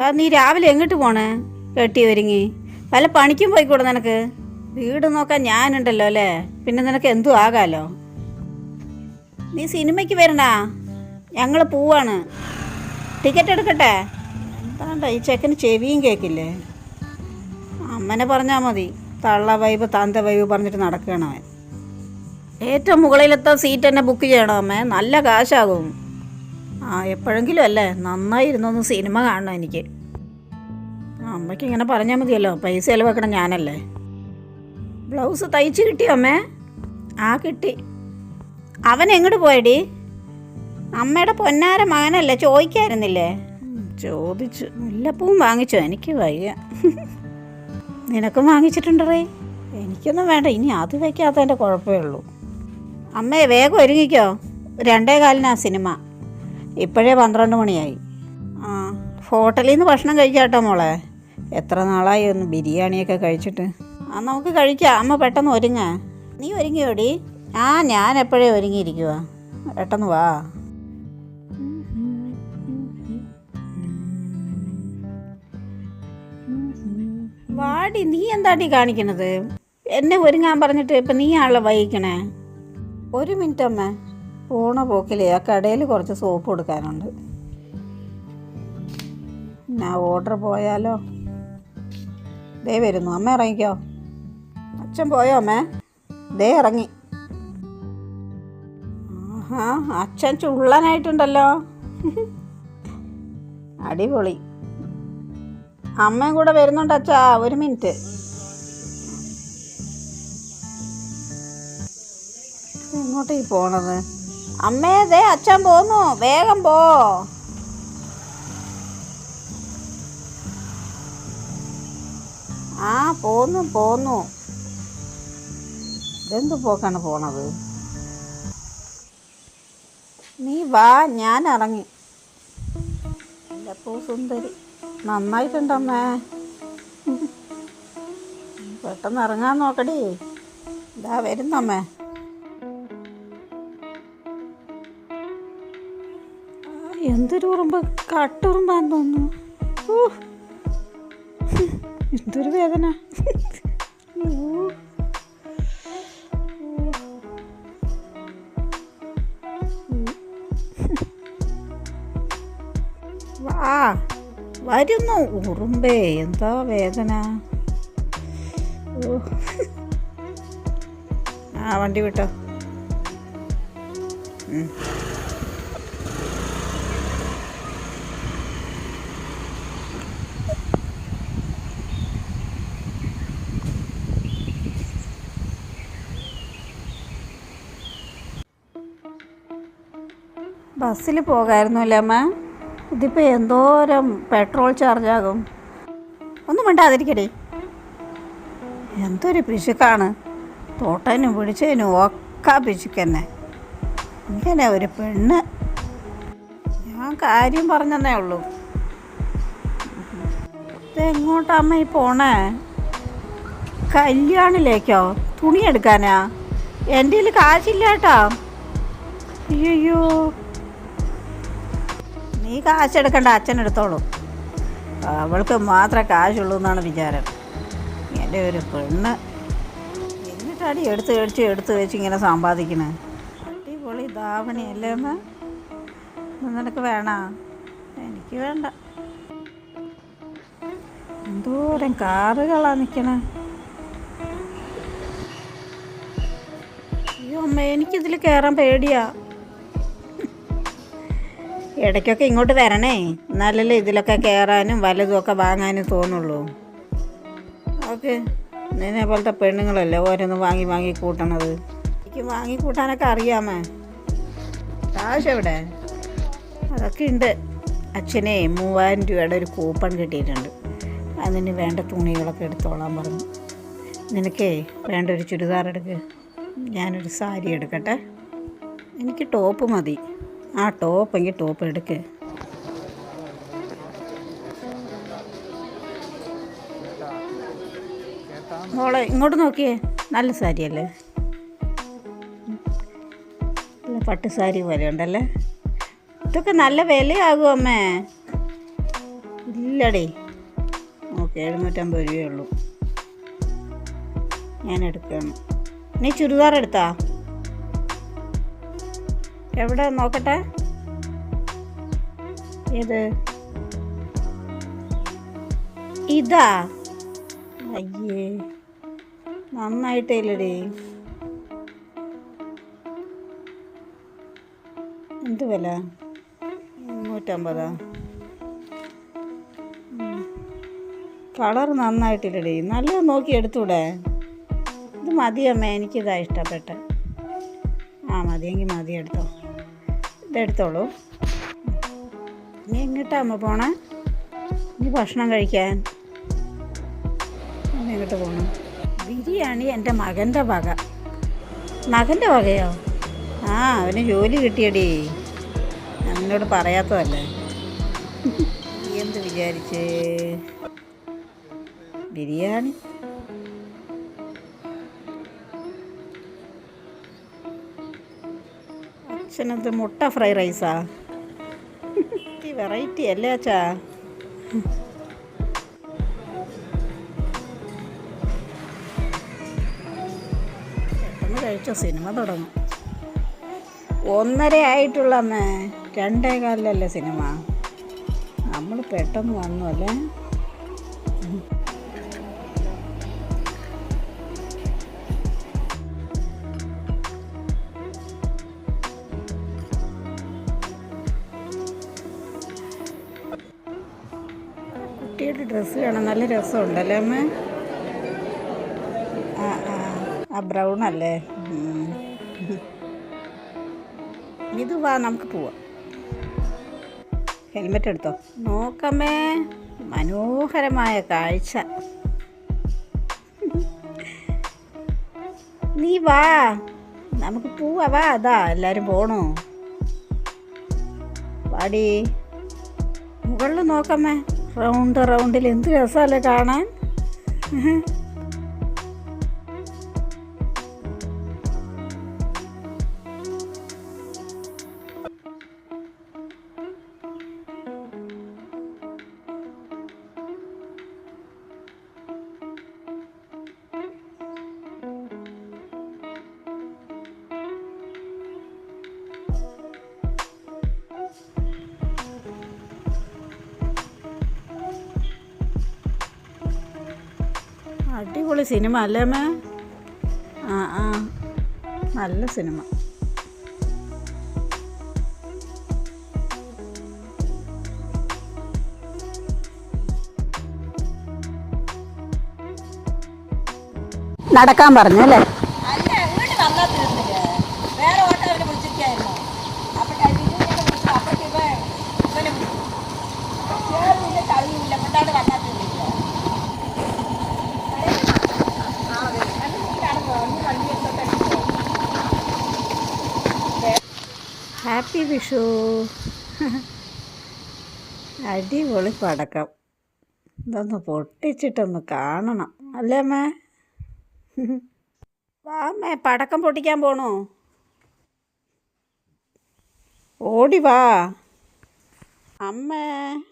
നീ രാവിലെ എങ്ങോട്ട് പോണേ? കെട്ടി ഒരുങ്ങി. വല്ല പണിക്കും പോയിക്കൂടെ നിനക്ക്? വീട് നോക്കാൻ ഞാനുണ്ടല്ലോ അല്ലേ? പിന്നെ നിനക്ക് എന്തു ആകാലോ? നീ സിനിമയ്ക്ക് വരണാ ഞങ്ങൾ പോവാണ്. ടിക്കറ്റ് എടുക്കട്ടെ? എന്താണ്ട ഈ ചെക്കന് ചെവിയും കേൾക്കില്ലേ അമ്മനെ പറഞ്ഞാൽ മതി. തള്ള വൈബ് താന്ത വൈബ് പറഞ്ഞിട്ട് നടക്കണം ഏറ്റവും മുകളിലത്തെ സീറ്റ് തന്നെ ബുക്ക് ചെയ്യണം അമ്മേ. നല്ല കാശാകും. ആ എപ്പോഴെങ്കിലും അല്ലേ? നന്നായി ഇരുന്നൊന്ന് സിനിമ കാണണം എനിക്ക്. അമ്മയ്ക്ക് ഇങ്ങനെ പറഞ്ഞാൽ മതിയല്ലോ പൈസ ചിലവാക്കണം ഞാനല്ലേ. ബ്ലൗസ് തയ്ച്ച് കിട്ടിയോ അമ്മേ. ആ കിട്ടി. അവൻ എങ്ങോട്ട് പോയടി? അമ്മയുടെ പൊന്നാര മകനല്ലേ ചോദിക്കായിരുന്നില്ലേ? ചോദിച്ചു. മുല്ലപ്പൂവും വാങ്ങിച്ചോ? എനിക്ക് വയ്യ. നിനക്കും വാങ്ങിച്ചിട്ടുണ്ടറേ. എനിക്കൊന്നും വേണ്ട ഇനി അത് വയ്ക്കാത്തതിന്റെ കുഴപ്പമേ ഉള്ളൂ. അമ്മേ വേഗം ഒരുങ്ങിക്കോ. രണ്ടേ കാലിനാ സിനിമ. ഇപ്പോഴേ പന്ത്രണ്ട് മണിയായി. ആ ഹോട്ടലിൽ നിന്ന് ഭക്ഷണം കഴിക്കാട്ടോ മോളെ. എത്ര നാളായി ഒന്ന് ബിരിയാണിയൊക്കെ കഴിച്ചിട്ട്. ആ നമുക്ക് കഴിക്കാം. അമ്മ പെട്ടെന്ന് ഒരുങ്ങ. നീ ഒരുങ്ങിയോടി? ആ ഞാൻ എപ്പോഴേ ഒരുങ്ങിയിരിക്കുക പെട്ടെന്ന് വാ. വാടി നീ എന്താടി കാണിക്കണത്? എന്നെ ഒരുങ്ങാൻ പറഞ്ഞിട്ട് ഇപ്പം നീ ആളെ വൈകിക്കണേ. ഒരു മിനിറ്റ് അമ്മ പോണ പോക്കിലേ ആ കടയിൽ കുറച്ച് സോപ്പ് കൊടുക്കാനുണ്ട്. ഞാൻ ഓർഡർ പോയാലോ? ദേ വരുന്നു. അമ്മ ഇറങ്ങിക്കോ. അച്ഛൻ പോയോ അമ്മേ? ദേ ഇറങ്ങി. ആഹാ അച്ഛൻ ചുള്ളനായിട്ടുണ്ടല്ലോ. അടിപൊളി. അമ്മയും കൂടെ വരുന്നുണ്ട് അച്ഛാ ഒരു മിനിറ്റ്. എങ്ങോട്ടേക്ക് പോണത്. അമ്മേ ദേ അച്ഛൻ പോന്നു. വേഗം പോ. ആ പോന്നു പോന്നു. ഇതെന്ത് പോക്കാണ് പോണത്? നീ വാ ഞാൻ ഇറങ്ങി. എന്റെ പൂ സുന്ദരി നന്നായിട്ടുണ്ടമ്മേ പെട്ടെന്ന് ഇറങ്ങാൻ നോക്കടി. ഇതാ വരുന്നമ്മേ. എന്തൊരു ഉറുമ്പ്? കട്ടുറുമ്പാന്ന് തോന്നുന്നു. ഓ എന്തൊരു വേദന. വാ വരുന്നു. ഉറുമ്പേ എന്താ വേദന. ആ വണ്ടി വിട്ടോ. ബസ്സിൽ പോകായിരുന്നു അല്ലേ അമ്മ? ഇതിപ്പോൾ എന്തോരം പെട്രോൾ ചാർജാകും? ഒന്നും മിണ്ടാതിരിക്കടേ. എന്തൊരു പിശുക്കാണ്. തോട്ടനും പിടിച്ചതിനും ഒക്കെ പിശുക്കന്നെ. ഇങ്ങനെ ഒരു പെണ്ണ്. ഞാൻ കാര്യം പറഞ്ഞതേ ഉള്ളൂ. ഇതെങ്ങോട്ടമ്മ ഈ പോണേ? കല്യാണിലേക്കോ? തുണിയെടുക്കാനാ? എന്റെ കയ്യിൽ കാശില്ല കേട്ടോ അയ്യോ. നീ കാശെടുക്കണ്ട അച്ഛൻ എടുത്തോളൂ. അവൾക്ക് മാത്രമേ കാശുള്ളൂ എന്നാണ് വിചാരം. എന്റെ ഒരു പെണ്ണ്. എന്നിട്ടാടി എടുത്ത് കഴിച്ച് എടുത്ത് വെച്ച് ഇങ്ങനെ സമ്പാദിക്കണേ? അടിപൊളി ധാവണി അല്ലേ അമ്മ? നിനക്ക് വേണ? എനിക്ക് വേണ്ട. എന്തോരം കാറുകളാ നിൽക്കണേ അയ്യോ അമ്മ എനിക്കിതിൽ കയറാൻ പേടിയാ. ഇടയ്ക്കൊക്കെ ഇങ്ങോട്ട് വരണേ. എന്നാലല്ലേ ഇതിലൊക്കെ കയറാനും വലതും ഒക്കെ വാങ്ങാനും തോന്നുള്ളൂ. ഓക്കെ നിന്നെ പോലത്തെ പെണ്ണുങ്ങളല്ലേ ഓരോന്ന് വാങ്ങി വാങ്ങി കൂട്ടണത്. എനിക്ക് വാങ്ങി കൂട്ടാനൊക്കെ അറിയാമേ. കാശ് എവിടെ? അതൊക്കെ ഉണ്ട്. അച്ഛനെ മൂവായിരം രൂപയുടെ ഒരു കൂപ്പൺ കിട്ടിയിട്ടുണ്ട്. അതിന് വേണ്ട തുണികളൊക്കെ എടുത്തോളാൻ പറഞ്ഞു. നിനക്കേ വേണ്ട ഒരു ചുരിദാർ എടുക്ക്. ഞാനൊരു സാരി എടുക്കട്ടെ. എനിക്ക് ടോപ്പ് മതി. ആ ടോപ്പെങ്കിൽ ടോപ്പ് എടുക്ക്. മോളെ ഇങ്ങോട്ട് നോക്കിയേ. നല്ല സാരിയല്ലേ പട്ട് സാരി പോലെ ഉണ്ടല്ലേ? ഇതൊക്കെ നല്ല വിലയാകും അമ്മേ. ഇല്ലടേ. ഓക്കെ എഴുന്നൂറ്റമ്പത് രൂപയേ ഉള്ളൂ. ഞാൻ എടുക്കണം. നീ ചുരിദാർ എടുത്താ? എവിടെ നോക്കട്ടെ? ഏത്? ഇതാ. അയ്യേ. നന്നായിട്ടില്ലടി എന്ത് വില? നൂറ്റമ്പതാ കളർ നന്നായിട്ടില്ലടി. നല്ല നോക്കി എടുത്തൂടെ. ഇത് മതിയമ്മേ എനിക്കിതാ ഇഷ്ടപ്പെട്ടെ. ആ മതിയെങ്കിൽ മതി എടുത്തോ ഇതെടുത്തോളൂ നീ എങ്ങോട്ടാ അമ്മ പോണേ? നീ ഭക്ഷണം കഴിക്കാൻ. എങ്ങോട്ട് പോകണം ബിരിയാണി എന്റെ മകന്റെ വക. മകന്റെ വകയോ? ആ അവന് ജോലി കിട്ടിയടി. അവനോട് പറയാത്തതല്ലേ. എന്ത് വിചാരിച്ച്? ബിരിയാണി. അച്ഛനത് മുട്ട ഫ്രൈ റൈസാ? വെറൈറ്റി അല്ലേ അച്ഛാ? പെട്ടെന്ന് കഴിച്ച സിനിമ തുടങ്ങും. ഒന്നര ആയിട്ടുള്ള അമ്മേ രണ്ടേ കാലിലല്ലേ സിനിമ? നമ്മൾ പെട്ടെന്ന് വന്നു അല്ലേ? കുട്ടിയുടെ ഡ്രസ്സ് കാണാൻ നല്ല രസമുണ്ടല്ലേ അമ്മ? ആ ആ. ആ ബ്രൗൺ അല്ലേ. ഇത് വാ നമുക്ക് പോവാം. ഹെൽമെറ്റ് എടുത്തോ? നോക്കമ്മേ മനോഹരമായ കാഴ്ച. നീ വാ നമുക്ക് പോവാ. വാ അതാ എല്ലാവരും പോണോ? വാടി. മുകളിൽ നോക്കമ്മേ. റൗണ്ട് റൗണ്ടിൽ എന്ത് രസമല്ലേ കാണാൻ? അടിപൊളി സിനിമ അല്ലേ മേ ആ ആ. നല്ല സിനിമ. നടക്കാൻ പറഞ്ഞു അല്ലേ? വിഷു. അടിപൊളി പടക്കം. ഇതൊന്ന് പൊട്ടിച്ചിട്ടൊന്ന് കാണണം. അല്ലേ അമ്മേ? വാ അമ്മേ പടക്കം പൊട്ടിക്കാൻ പോണോ? ഓടി വാ. അമ്മേ.